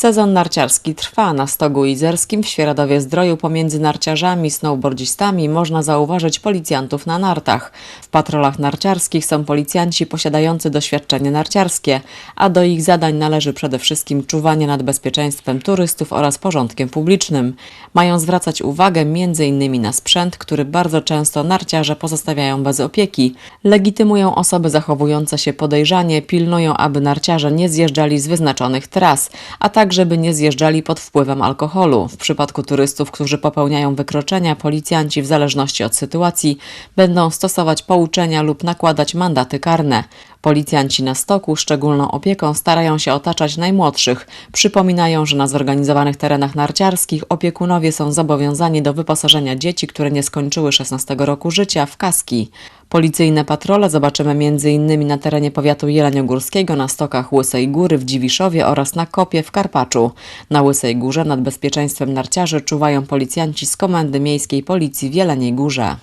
Sezon narciarski trwa. Na Stogu Izerskim w Świeradowie Zdroju pomiędzy narciarzami, snowboardzistami można zauważyć policjantów na nartach. W patrolach narciarskich są policjanci posiadający doświadczenie narciarskie, a do ich zadań należy przede wszystkim czuwanie nad bezpieczeństwem turystów oraz porządkiem publicznym. Mają zwracać uwagę m.in. na sprzęt, który bardzo często narciarze pozostawiają bez opieki. Legitymują osoby zachowujące się podejrzanie, pilnują, aby narciarze nie zjeżdżali z wyznaczonych tras, a także by nie zjeżdżali pod wpływem alkoholu. W przypadku turystów, którzy popełniają wykroczenia, policjanci w zależności od sytuacji będą stosować pouczenia lub nakładać mandaty karne. Policjanci na stoku szczególną opieką starają się otaczać najmłodszych. Przypominają, że na zorganizowanych terenach narciarskich opiekunowie są zobowiązani do wyposażenia dzieci, które nie skończyły 16 roku życia, w kaski. Policyjne patrole zobaczymy m.in. na terenie powiatu jeleniogórskiego, na stokach Łysej Góry w Dziwiszowie oraz na Kopie w Karpaczu. Na Łysej Górze nad bezpieczeństwem narciarzy czuwają policjanci z Komendy Miejskiej Policji w Jeleniej Górze.